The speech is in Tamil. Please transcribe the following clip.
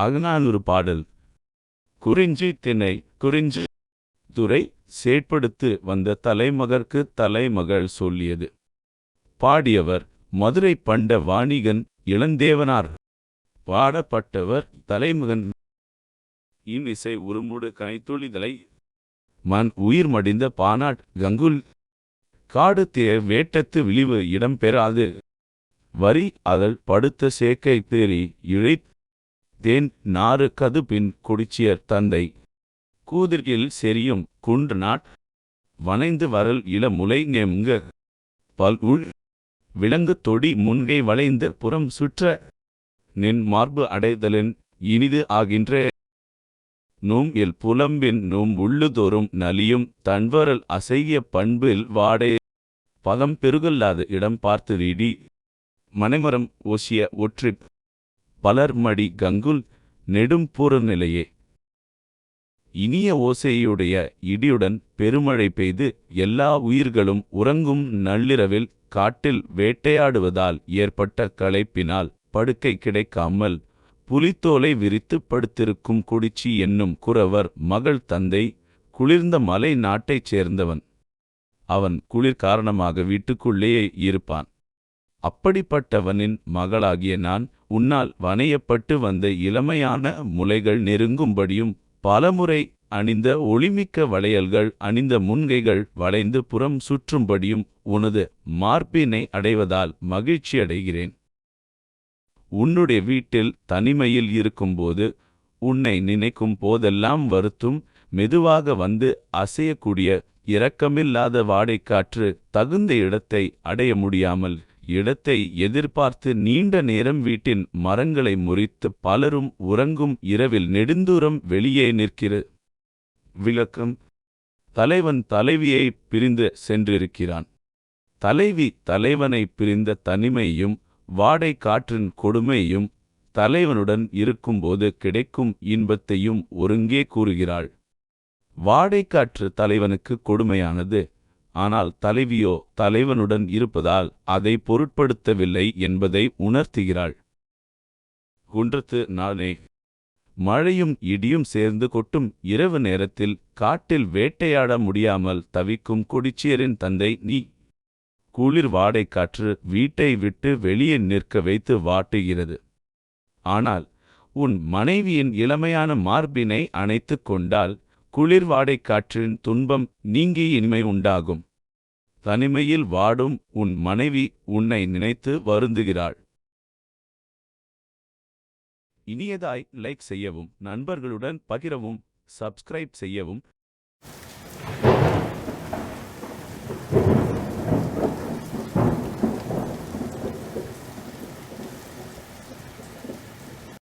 அகநானூறு பாடல். குறிஞ்சி திணை குறிஞ்சி துறை சேட்படுத்து வந்த தலைமகர்க்கு தலைமகள் சொல்லியது. பாடியவர் மதுரை பண்ட வாணிகன் இளந்தேவனார். பாடப்பட்டவர் தலைமகன். இசை உருமுடு கனைத்துளிதலை மண் உயிர் மடிந்த பானாட் கங்குல். காடு தே வேட்டத்து விழிவு இடம்பெறாது வரி அதழ் படுத்த சேக்கை தேறி இழைத் தேன் நாறு கதுபின் குடிச்சியர் தந்தை. கூதிர்கில் செரியும் குன்று நாட் வனைந்து வரல் இள முலை பல் உள் விலங்கு தொடி முன்கை வளைந்து புறம் சுற்ற நின் மார்பு அடைதலின் இனிது ஆகின்ற. நும் இல் புலம்பின் நும் உள்ளுதோறும் நலியும் தன்வரல் அசைய பண்பில் வாடே. பதம் பெருகல்லாத இடம் பார்த்து ரீடி மனைமரம் ஓசிய ஒற்றிப் பலர் மடி கங்குல் நெடும் நிலையே இனிய ஓசையுடைய இடியுடன் பெருமழை பெய்து எல்லா உயிர்களும் உறங்கும் நள்ளிரவில் காட்டில் வேட்டையாடுவதால் ஏற்பட்ட களைப்பினால் படுக்கை கிடைக்காமல் புலித்தோலை விரித்து படுத்திருக்கும் குடிச்சி என்னும் குறவர் மகள் தந்தை குளிர்ந்த மலை நாட்டைச் சேர்ந்தவன். அவன் குளிர் காரணமாக வீட்டுக்குள்ளேயே இருப்பான். அப்படிப்பட்டவனின் மகளாகிய நான் உன்னால் வனையப்பட்டு வந்த இளமையான முலைகள் நெருங்கும்படியும் பலமுறை அணிந்த ஒளிமிக்க வளையல்கள் அணிந்த முன்கைகள் வளைந்து புறம் சுற்றும்படியும் உனது மார்பினை அடைவதால் மகிழ்ச்சியடைகிறேன். உன்னுடைய வீட்டில் தனிமையில் இருக்கும்போது உன்னை நினைக்கும் போதெல்லாம் வருத்தும் மெதுவாக வந்து அசையக்கூடிய இரக்கமில்லாத வாடைக்காற்று தகுந்த இடத்தை அடைய முடியாமல் இடத்தை எதிர்பார்த்து நீண்ட நேரம் வீட்டின் மரங்களை முறித்து பலரும் உறங்கும் இரவில் நெடுந்தூரம் வெளியே நிற்கிற விளக்கம். தலைவன் தலைவியை பிரிந்து சென்றிருக்கிறான். தலைவி தலைவனை பிரிந்த தனிமையும் வாடை காற்றின் கொடுமையும் தலைவனுடன் இருக்கும்போது கிடைக்கும் இன்பத்தையும் ஒருங்கே கூறுகிறாள். வாடைக்காற்று தலைவனுக்கு கொடுமையானது. ஆனால் தலைவியோ தலைவனுடன் இருப்பதால் அதை பொருட்படுத்தவில்லை என்பதை உணர்த்துகிறாள். குன்றத்து நானே மழையும் இடியும் சேர்ந்து கொட்டும் இரவு நேரத்தில் காட்டில் வேட்டையாட முடியாமல் தவிக்கும் கொடிச்சியரின் தந்தை நீ. குளிர் வாடைக்காற்று வீட்டை விட்டு வெளியே நிற்க வைத்து வாட்டுகிறது. ஆனால் உன் மனைவியின் இளமையான மார்பினை அணைத்துக் கொண்டால் குளிர் வாடைக்காற்றின் துன்பம் நீங்கி இனிமை உண்டாகும். தனிமையில் வாடும் உன் மனைவி உன்னை நினைத்து வருந்துகிறாள். இனியதாய் லைக் செய்யவும் நண்பர்களுடன் பகிரவும் சப்ஸ்கிரைப் செய்யவும்